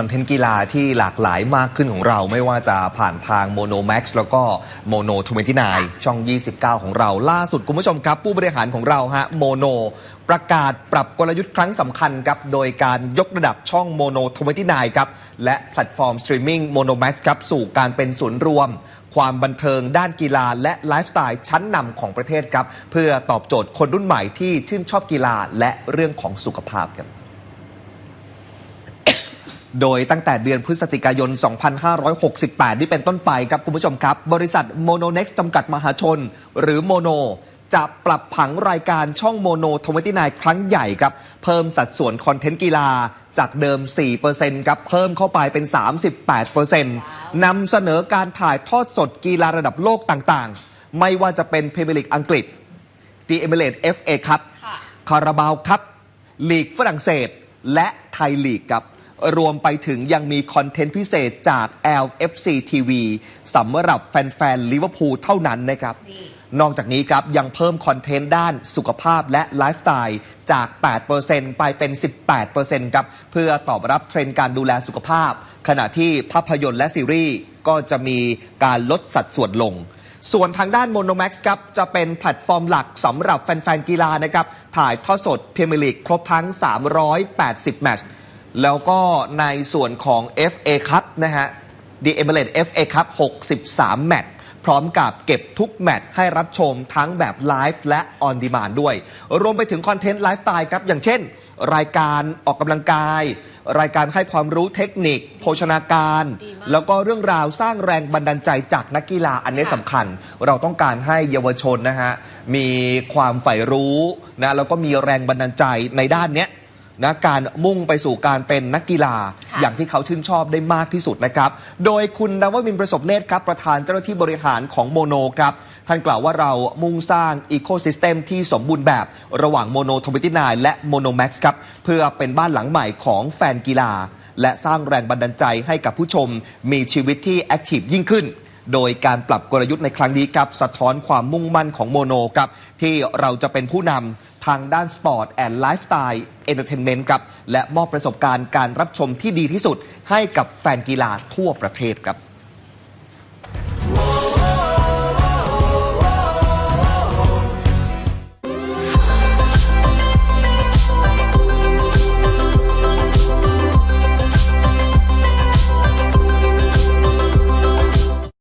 อนเทนต์กีฬาที่หลากหลายมากขึ้นของเรา ไม่ว่าจะผ่านทางโมโนแม็กซ์แล้วก็โมโน29 ช่อง 29 ของเรา ล่าสุดคุณผู้ชมครับ ผู้บริหารของเราฮะโมโนประกาศปรับกลยุทธ์ครั้งสำคัญครับ โดยการยกระดับช่องโมโน29ครับ และแพลตฟอร์มสตรีมมิ่งโมโนแม็กซ์ครับสู่การเป็นศูนย์รวมความบันเทิงด้านกีฬาและไลฟ์สไตล์ชั้นนำของประเทศครับ เพื่อตอบโจทย์คนรุ่นใหม่ที่ชื่นชอบกีฬาและเรื่องของสุขภาพครับ โดยตั้งแต่เดือนพฤศจิกายน 2568นี่เป็นต้นไปครับคุณผู้ชมครับ บริษัทโมโนเน็กซ์จำกัดมหาชน หรือโมโน จะปรับผังรายการช่องโมโนทวิตี้นครั้งใหญ่ครับ เพิ่มสัดส่วนคอนเทนต์กีฬาจากเดิม 4%ครับ เพิ่มเข้าไปเป็น 38%นำเสนอการถ่ายทอดสดกีฬาระดับโลกต่างๆ ไม่ว่าจะเป็นพรีเมียร์ลีกอังกฤษดีเอเมเลต FA ครับค่ะคาราบาวครับลีกฝรั่งเศส และไทยลีกครับ รวมไปถึงยังมีคอนเทนต์พิเศษจาก LFC TV สำหรับแฟนๆลิเวอร์พูลเท่านั้นนะครับนี่นอกจากนี้ครับ ยังเพิ่มคอนเทนต์ด้านสุขภาพและไลฟ์สไตล์จาก 8%ไปเป็น 18%ครับ เพื่อตอบรับเทรนด์การดูแลสุขภาพ ขณะที่ภาพยนตร์และซีรีส์ก็จะมีการลดสัดส่วนลงส่วนทางด้าน Monomax ครับ จะเป็นแพลตฟอร์มหลักสำหรับแฟน ๆ กีฬานะครับ ถ่ายทอดสดพรีเมียร์ลีกครบทั้ง 380 แมตช์ แล้วก็ในส่วนของ FA Cup นะฮะ The Emirates FA Cup 63 แมตช์พร้อมกับเก็บทุกแมตช์ให้รับชมทั้งแบบไลฟ์และออนดีมานด้วย รวมไปถึงคอนเทนต์ไลฟ์สไตล์ครับ อย่างเช่น รายการออกกำลังกาย รายการให้ความรู้เทคนิค โภชนาการดีมากแล้วก็เรื่องราวสร้างแรงบันดาลใจจากนักกีฬาอันนี้ค่ะสำคัญ เราต้องการให้เยาวชนนะฮะ มีความใฝ่รู้นะแล้วก็มีแรงบันดาลใจในด้านเนี้ย นะการมุ่งไปสู่การเป็นนักกีฬาค่ะอย่างที่เขาชื่นชอบได้มากที่สุดนะครับ โดยคุณนวมินทร์ประสบเนตรครับ ประธานเจ้าหน้าที่บริหารของโมโนครับ ท่านกล่าวว่าเรามุ่งสร้างอีโค y ิสเต็มที่สมบูรณ์แบบ ระหว่างโมโนทวิตี้นและโมโนแม็กซ์ครับ เพื่อเป็นบ้านหลังใหม่ของแฟนกีฬา และสร้างแรงบันดาลใจให้กับผู้ชม มีชีวิตที่แอคทีฟยิ่งขึ้นโดยการปรับกลยุทธ์ในครั้งนี้ครับสะท้อนความมุ่งมั่นของโมโนครับที่เราจะเป็นผู้นำ ทางด้านสปอร์ตแอนด์ไลฟ์สไตล์เอนเตอร์เทนเมนต์ครับ และมอบประสบการณ์การรับชมที่ดีที่สุดให้กับแฟนกีฬาทั่วประเทศครับ